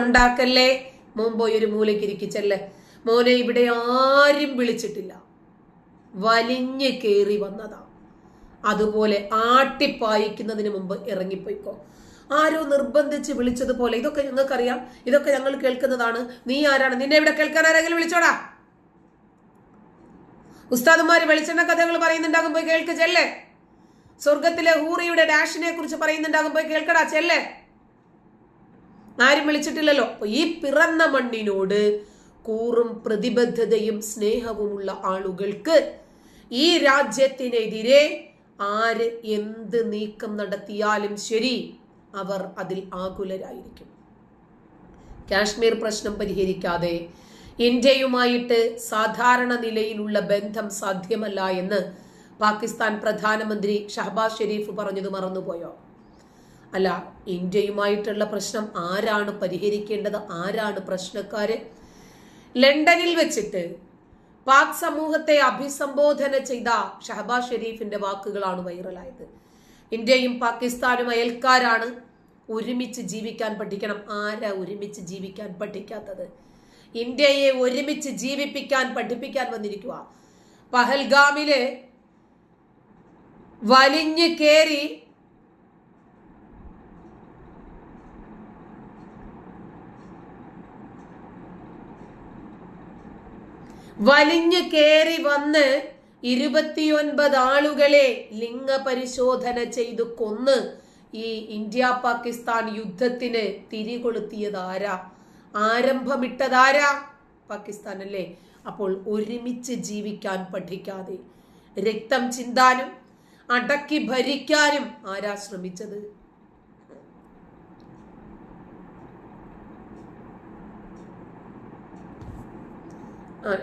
ഉണ്ടാക്കല്ലേ? മോൻ പോയി ഒരു മൂലയ്ക്ക് ഇരിക്കിച്ചല്ലേ? മോനെ ഇവിടെ ആരും വിളിച്ചിട്ടില്ല. വലിഞ്ഞ് കയറി വന്നതാ. അതുപോലെ ആട്ടിപ്പായിക്കുന്നതിന് മുമ്പ് ഇറങ്ങിപ്പോയിക്കോ. ആരോ നിർബന്ധിച്ച് വിളിച്ചതുപോലെ ഇതൊക്കെ ഞങ്ങൾക്കറിയാം. ഇതൊക്കെ ഞങ്ങൾ കേൾക്കുന്നതാണ്. നീ ആരാണ്? നിന്നെ ഇവിടെ കേൾക്കാൻ ആരെങ്കിലും വിളിച്ചോടാ? ഉസ്താദുമാര് വെളിച്ചെണ്ണ കഥകൾ പറയുന്നുണ്ടാകും പോയി കേൾക്ക് ചെല്ലേ? സ്വർഗത്തിലെ ഹൂറിയുടെ ഡാഷിനെ കുറിച്ച് പറയുന്നുണ്ടാകും പോയി കേൾക്കടാ ചെല്ലേ? ആരും വിളിച്ചിട്ടില്ലല്ലോ. ഈ പിറന്ന മണ്ണിനോട് കൂറും പ്രതിബദ്ധതയും സ്നേഹവുമുള്ള ആളുകൾക്ക് ഈ രാജ്യത്തിനെതിരെ ആര് എന്ത് നീക്കം നടത്തിയാലും ശരി അവർ അതിൽ ആകുലരായിരിക്കും. കാശ്മീർ പ്രശ്നം പരിഹരിക്കാതെ ഇന്ത്യയുമായിട്ട് സാധാരണ നിലയിലുള്ള ബന്ധം സാധ്യമല്ല എന്ന് പാകിസ്ഥാൻ പ്രധാനമന്ത്രി ഷഹബാസ് ഷെരീഫ് പറഞ്ഞത് മറന്നുപോയോ? അല്ല ഇന്ത്യയുമായിട്ടുള്ള പ്രശ്നം ആരാണ് പരിഹരിക്കേണ്ടത്? ആരാണ് പ്രശ്നക്കാര്? ലണ്ടനിൽ വെച്ചിട്ട് പാക് സമൂഹത്തെ അഭിസംബോധന ചെയ്ത ഷഹബാസ് ഷെരീഫിന്റെ വാക്കുകളാണ് വൈറലായത്. ഇന്ത്യയും പാകിസ്ഥാനും അയൽക്കാരാണ് ഒരുമിച്ച് ജീവിക്കാൻ പഠിക്കണം. ആരാ ഒരുമിച്ച് ജീവിക്കാൻ പഠിക്കാത്തത്? ഇന്ത്യയെ ഒരുമിച്ച് ജീവിപ്പിക്കാൻ പഠിപ്പിക്കാൻ വന്നിരിക്കുക പഹൽഗാമിലെ വലിഞ്ഞു കേറി വലിഞ്ഞു കയറി വന്ന് ഇരുപത്തിയൊൻപത് ആളുകളെ ലിംഗ പരിശോധന ചെയ്തു കൊന്ന് ഈ ഇന്ത്യ പാകിസ്ഥാൻ യുദ്ധത്തിന് തിരികൊളുത്തിയത് ആരാ? ആരംഭമിട്ടതാരാ? പാകിസ്ഥാൻ അല്ലേ? അപ്പോൾ ഒരുമിച്ച് ജീവിക്കാൻ പഠിക്കാതെ രക്തം ചിന്താനും അടക്കി ഭരിക്കാനും ആരാ ശ്രമിച്ചത്?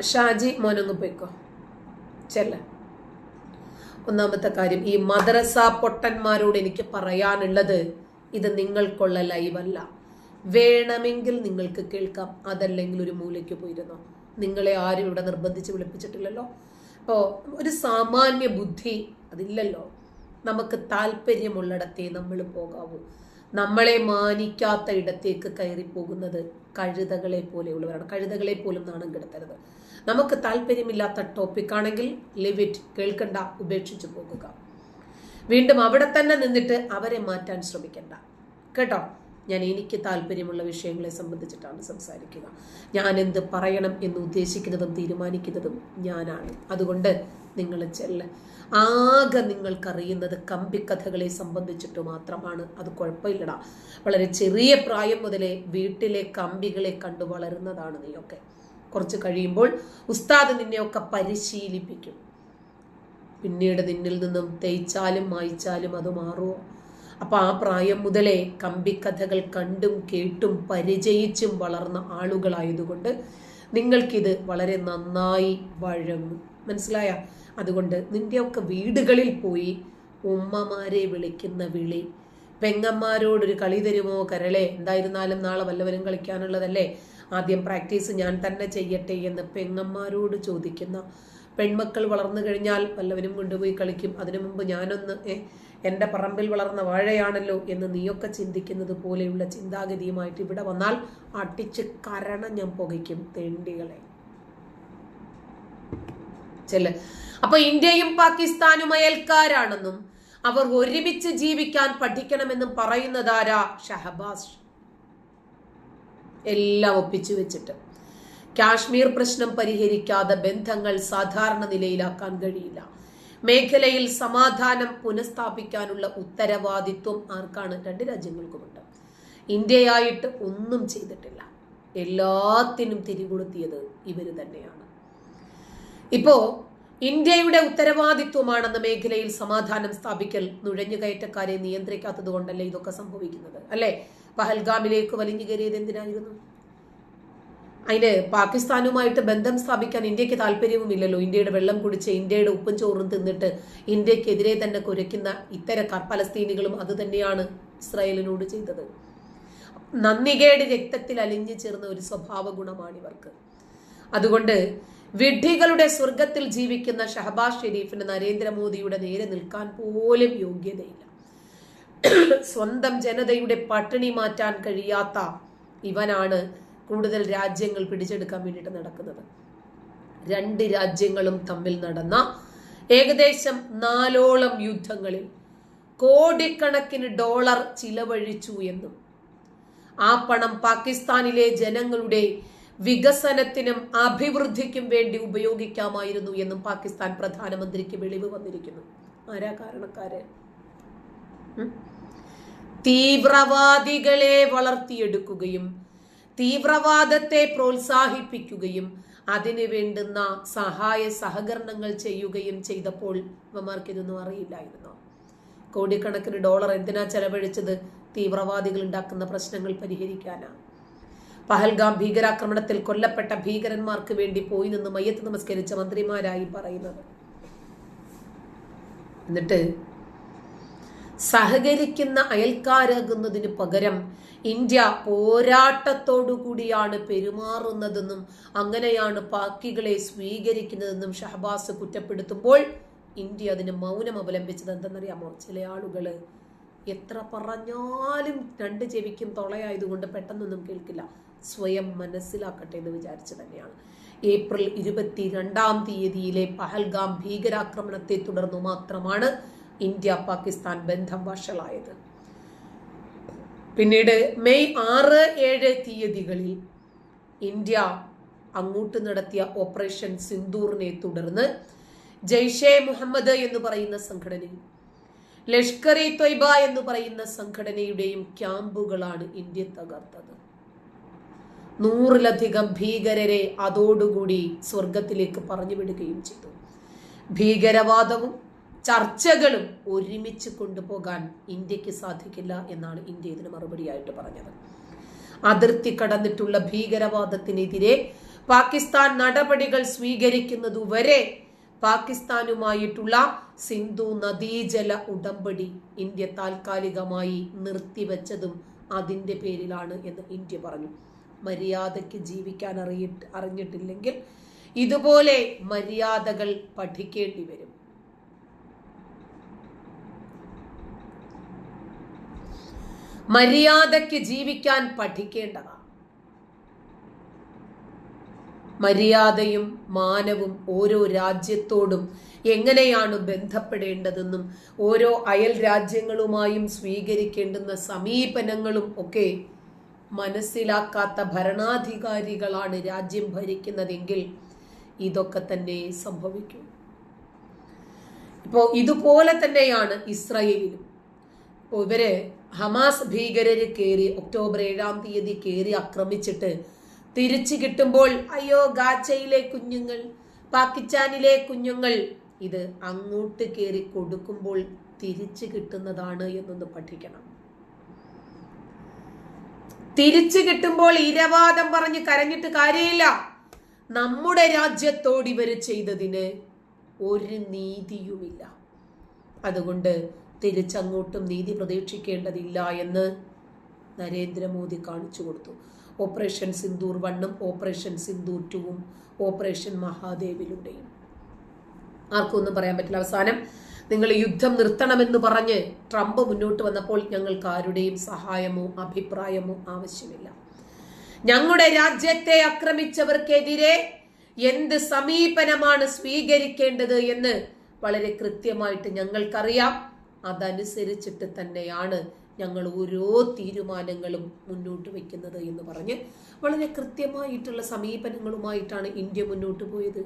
ഷാജി മോനൊന്ന് പോയിക്കോ. ചെല്ല. ഒന്നാമത്തെ കാര്യം ഈ മദ്രസ പൊട്ടന്മാരോട് എനിക്ക് പറയാനുള്ളത് ഇത് നിങ്ങൾക്കുള്ള ലൈവല്ല. വേണമെങ്കിൽ നിങ്ങൾക്ക് കേൾക്കാം അതല്ലെങ്കിൽ ഒരു മൂലയ്ക്ക് പോയിരുന്നോ. നിങ്ങളെ ആരും ഇവിടെ നിർബന്ധിച്ച് വിളിപ്പിച്ചിട്ടില്ലല്ലോ. അപ്പോൾ ഒരു സാമാന്യ ബുദ്ധി അതില്ലല്ലോ. നമുക്ക് താല്പര്യമുള്ളിടത്തേ നമ്മൾ പോകാവൂ. നമ്മളെ മാനിക്കാത്ത ഇടത്തേക്ക് കയറി പോകുന്നത് കഴുതകളെ പോലെയുള്ളവരാണ്. കഴുതകളെ പോലും നാണം കെടുത്തരുത്. നമുക്ക് താല്പര്യമില്ലാത്ത ടോപ്പിക് ആണെങ്കിൽ ലിവിറ്റ് കേൾക്കണ്ട ഉപേക്ഷിച്ചു പോകുക. വീണ്ടും അവിടെ തന്നെ നിന്നിട്ട് അവരെ മാറ്റാൻ ശ്രമിക്കണ്ട. കേട്ടോ? ഞാൻ എനിക്ക് താല്പര്യമുള്ള വിഷയങ്ങളെ സംബന്ധിച്ചിട്ടാണ് സംസാരിക്കുക. ഞാൻ എന്ത് പറയണം എന്ന് ഉദ്ദേശിക്കുന്നതും തീരുമാനിക്കുന്നതും ഞാനാണ്. അതുകൊണ്ട് നിങ്ങൾ ചെല്ല. ആകെ നിങ്ങൾക്കറിയുന്നത് കമ്പിക്കഥകളെ സംബന്ധിച്ചിട്ട് മാത്രമാണ്. അത് കുഴപ്പമില്ലടാ. വളരെ ചെറിയ പ്രായം മുതലേ വീട്ടിലെ കമ്പികളെ കണ്ടു വളരുന്നതാണ് നീയൊക്കെ. കുറച്ച് കഴിയുമ്പോൾ ഉസ്താദ് നിന്നെയൊക്കെ പരിശീലിപ്പിക്കും. പിന്നീട് നിന്നിൽ നിന്നും തേച്ചാലും മായ്ച്ചാലും അത് മാറുമോ അപ്പൊ ആ പ്രായം മുതലേ കമ്പിക്കഥകൾ കണ്ടും കേട്ടും പരിചയിച്ചും വളർന്ന ആളുകളായതുകൊണ്ട് നിങ്ങൾക്കിത് വളരെ നന്നായി വഴങ്ങും. മനസ്സിലായ? അതുകൊണ്ട് നിന്റെയൊക്കെ വീടുകളിൽ പോയി ഉമ്മമാരെ വിളിക്കുന്ന വിളി. പെങ്ങന്മാരോടൊരു കളി തരുമോ കരളെ? എന്തായിരുന്നാലും നാളെ വല്ലവരും കളിക്കാനുള്ളതല്ലേ? ആദ്യം പ്രാക്ടീസ് ഞാൻ തന്നെ ചെയ്യട്ടെ എന്ന് പെങ്ങന്മാരോട് ചോദിക്കുന്ന പെൺമക്കൾ വളർന്നു കഴിഞ്ഞാൽ വല്ലവരും കൊണ്ടുപോയി കളിക്കും. അതിനു മുമ്പ് ഞാനൊന്ന് എന്റെ പറമ്പിൽ വളർന്ന വാഴയാണല്ലോ എന്ന് നീയൊക്കെ ചിന്തിക്കുന്നത് പോലെയുള്ള ചിന്താഗതിയുമായിട്ട് ഇവിടെ വന്നാൽ അടിച്ച് കരണം ഞാൻ പുകയ്ക്കും തെണ്ടികളെ. ചെല്ല്. അപ്പൊ ഇന്ത്യയും പാകിസ്ഥാനും അയൽക്കാരാണെന്നും അവർ ഒരുമിച്ച് ജീവിക്കാൻ പഠിക്കണമെന്നും പറയുന്നതാരാ ഷഹബാസ്. എല്ലാം ഒപ്പിച്ചു വെച്ചിട്ട്. കാശ്മീർ പ്രശ്നം പരിഹരിക്കാതെ ബന്ധങ്ങൾ സാധാരണ നിലയിലാക്കാൻ കഴിയില്ല. മേഖലയിൽ സമാധാനം പുനഃസ്ഥാപിക്കാനുള്ള ഉത്തരവാദിത്വം ആർക്കാണ്? രണ്ട് രാജ്യങ്ങൾക്കുമുണ്ട്. ഇന്ത്യയായിട്ട് ഒന്നും ചെയ്തിട്ടില്ല. എല്ലാത്തിനും തിരികൊളുത്തിയത് ഇവർ തന്നെയാണ്. ഇപ്പോ ഇന്ത്യയുടെ ഉത്തരവാദിത്വമാണെന്ന മേഖലയിൽ സമാധാനം സ്ഥാപിക്കൽ നുഴഞ്ഞുകയറ്റക്കാരെ നിയന്ത്രിക്കാത്തത് കൊണ്ടല്ലേ ഇതൊക്കെ സംഭവിക്കുന്നത്? അല്ലെ? പഹൽഗാമിലേക്ക് വലിഞ്ഞു കയറിയത് എന്തിനായിരുന്നു? അതിന് പാകിസ്ഥാനുമായിട്ട് ബന്ധം സ്ഥാപിക്കാൻ ഇന്ത്യയ്ക്ക് താല്പര്യവുമില്ലല്ലോ. ഇന്ത്യയുടെ വെള്ളം കുടിച്ച് ഇന്ത്യയുടെ ഉപ്പും ചോറും തിന്നിട്ട് ഇന്ത്യക്കെതിരെ തന്നെ കുരയ്ക്കുന്ന ഇത്തരക്കാർ പലസ്തീനികളും അത് തന്നെയാണ് ഇസ്രായേലിനോട് ചെയ്തത്. നന്ദികേട് രക്തത്തിൽ അലിഞ്ഞു ചേർന്ന ഒരു സ്വഭാവ ഗുണമാണ് ഇവർക്ക്. അതുകൊണ്ട് വിഡ്ഢികളുടെ സ്വർഗത്തിൽ ജീവിക്കുന്ന ഷഹബാസ് ഷെരീഫിന് നരേന്ദ്രമോദിയുടെ നേരെ നിൽക്കാൻ പോലും യോഗ്യതയില്ല. സ്വന്തം ജനതയുടെ പട്ടിണി മാറ്റാൻ കഴിയാത്ത ഇവനാണ് കൂടുതൽ രാജ്യങ്ങൾ പിടിച്ചെടുക്കാൻ വേണ്ടിയിട്ട് നടക്കുന്നത്. രണ്ട് രാജ്യങ്ങളും തമ്മിൽ നടന്ന ഏകദേശം നാലോളം യുദ്ധങ്ങളിൽ കോടിക്കണക്കിന് ഡോളർ ചിലവഴിച്ചു എന്നും ആ പണം പാകിസ്ഥാനിലെ ജനങ്ങളുടെ വികസനത്തിനും അഭിവൃദ്ധിക്കും വേണ്ടി ഉപയോഗിക്കാമായിരുന്നു എന്നും പാകിസ്ഥാൻ പ്രധാനമന്ത്രിക്ക് വെളിവ് വന്നിരിക്കുന്നു. ആരാ കാരണക്കാര്? തീവ്രവാദികളെ വളർത്തിയെടുക്കുകയും തീവ്രവാദത്തെ പ്രോത്സാഹിപ്പിക്കുകയും അതിന് വേണ്ടുന്ന സഹായ സഹകരണങ്ങൾ ചെയ്യുകയും ചെയ്തപ്പോൾ ഇവന്മാർക്ക് ഇതൊന്നും അറിയില്ലായിരുന്നോ. കോടിക്കണക്കിന് ഡോളർ എന്തിനാ ചെലവഴിച്ചത്? തീവ്രവാദികൾ ഉണ്ടാക്കുന്ന പ്രശ്നങ്ങൾ പരിഹരിക്കാനാണ് പഹൽഗാം ഭീകരാക്രമണത്തിൽ കൊല്ലപ്പെട്ട ഭീകരന്മാർക്ക് വേണ്ടി പോയി നിന്ന് മയ്യത്ത് നമസ്കരിച്ച മന്ത്രിമാരായി പറയുന്നത്. എന്നിട്ട് സഹകരിക്കുന്ന അയൽക്കാരാകുന്നതിന് പകരം ഇന്ത്യ പോരാട്ടത്തോടു കൂടിയാണ് പെരുമാറുന്നതെന്നും അങ്ങനെയാണ് പാക്കികളെ സ്വീകരിക്കുന്നതെന്നും ഷഹബാസ് കുറ്റപ്പെടുത്തുമ്പോൾ ഇന്ത്യ അതിന് മൗനം അവലംബിച്ചത് എന്തെന്നറിയാമോ ചില ആളുകൾ എത്ര പറഞ്ഞാലും രണ്ട് ചെവിക്കും തൊളയായതുകൊണ്ട് പെട്ടെന്നൊന്നും കേൾക്കില്ല. സ്വയം മനസ്സിലാക്കട്ടെ എന്ന് വിചാരിച്ചു തന്നെയാണ്. ഏപ്രിൽ ഇരുപത്തി രണ്ടാം തീയതിയിലെ പഹൽഗാം ഭീകരാക്രമണത്തെ തുടർന്നു മാത്രമാണ് ഇന്ത്യ പാകിസ്ഥാൻ ബന്ധം വഷളായത്. പിന്നീട് മെയ് ആറ് ഏഴ് തീയതികളിൽ ഇന്ത്യ അങ്ങോട്ട് നടത്തിയ ഓപ്പറേഷൻ സിന്ദൂറിനെ തുടർന്ന് ജയ്ഷെ മുഹമ്മദ് എന്ന് പറയുന്ന സംഘടനയും ലഷ്കർ ഇ തൊയ്ബ എന്ന് പറയുന്ന സംഘടനയുടെയും ക്യാമ്പുകളാണ് ഇന്ത്യ തകർത്തത്. നൂറിലധികം ഭീകരരെ അതോടുകൂടി സ്വർഗത്തിലേക്ക് പറഞ്ഞു വിടുകയും ചെയ്തു. ഭീകരവാദവും ചർച്ചകളും ഒരുമിച്ച് കൊണ്ടുപോകാൻ ഇന്ത്യയ്ക്ക് സാധിക്കില്ല എന്നാണ് ഇന്ത്യ ഇതിന് മറുപടിയായിട്ട് പറഞ്ഞത്. അതിർത്തി കടന്നിട്ടുള്ള ഭീകരവാദത്തിനെതിരെ പാകിസ്ഥാൻ നടപടികൾ സ്വീകരിക്കുന്നതുവരെ പാകിസ്ഥാനുമായിട്ടുള്ള സിന്ധു നദീജല ഉടമ്പടി ഇന്ത്യ താൽക്കാലികമായി നിർത്തിവെച്ചതും അതിന്റെ പേരിലാണ് എന്ന് ഇന്ത്യ പറഞ്ഞു. മര്യാദയ്ക്ക് ജീവിക്കാൻ അറിയിട്ട് അറിഞ്ഞിട്ടില്ലെങ്കിൽ ഇതുപോലെ മര്യാദകൾ പഠിക്കേണ്ടി വരും. മര്യാദയ്ക്ക് ജീവിക്കാൻ പഠിക്കേണ്ടതാണ്. മര്യാദയും മാനവും ഓരോ രാജ്യത്തോടും എങ്ങനെയാണ് ബന്ധപ്പെടേണ്ടതെന്നും ഓരോ അയൽ രാജ്യങ്ങളുമായും സ്വീകരിക്കേണ്ടുന്ന സമീപനങ്ങളും ഒക്കെ മനസ്സിലാക്കാത്ത ഭരണാധികാരികളാണ് രാജ്യം ഭരിക്കുന്നതെങ്കിൽ ഇതൊക്കെ തന്നെ സംഭവിക്കും. ഇപ്പോൾ ഇതുപോലെ തന്നെയാണ് ഇസ്രയേലിലും. ഇവർ ഹമാസ് ഭീകരര് കയറി ഒക്ടോബർ ഏഴാം തീയതി കയറി ആക്രമിച്ചിട്ട് തിരിച്ചു കിട്ടുമ്പോൾ അയ്യോ ഗാച്ചയിലെ കുഞ്ഞുങ്ങൾ പാകിസ്ഥാനിലെ കുഞ്ഞുങ്ങൾ ഇത് അങ്ങോട്ട് കയറി കൊടുക്കുമ്പോൾ തിരിച്ചു കിട്ടുന്നതാണ് എന്നൊന്ന് പഠിക്കണം. തിരിച്ചു കിട്ടുമ്പോൾ ഇരവാദം പറഞ്ഞ് കരഞ്ഞിട്ട് കാര്യമില്ല. നമ്മുടെ രാജ്യത്തോട് ഇവർ ചെയ്തതിന് ഒരു നീതിയുമില്ല. അതുകൊണ്ട് തിരിച്ചങ്ങോട്ടും നീതി പ്രതീക്ഷിക്കേണ്ടതില്ല എന്ന് നരേന്ദ്രമോദി കാണിച്ചു കൊടുത്തു. ഓപ്പറേഷൻ സിന്ദൂർ വണ്ണും ഓപ്പറേഷൻ സിന്ദൂർ ടൂവും ഓപ്പറേഷൻ മഹാദേവിലൂടെയും. ആർക്കും ഒന്നും പറയാൻ പറ്റില്ല. അവസാനം നിങ്ങൾ യുദ്ധം നിർത്തണമെന്ന് പറഞ്ഞ് ട്രംപ് മുന്നോട്ട് വന്നപ്പോൾ ഞങ്ങൾക്ക് ആരുടെയും സഹായമോ അഭിപ്രായമോ ആവശ്യമില്ല. ഞങ്ങളുടെ രാജ്യത്തെ ആക്രമിച്ചവർക്കെതിരെ എന്ത് സമീപനമാണ് സ്വീകരിക്കേണ്ടത് എന്ന് വളരെ കൃത്യമായിട്ട് ഞങ്ങൾക്കറിയാം. അതനുസരിച്ചിട്ട് തന്നെയാണ് ഞങ്ങൾ ഓരോ തീരുമാനങ്ങളും മുന്നോട്ട് വയ്ക്കുന്നത് എന്ന് പറഞ്ഞ് വളരെ കൃത്യമായിട്ടുള്ള സമീപനങ്ങളുമായിട്ടാണ് ഇന്ത്യ മുന്നോട്ട് പോയത്.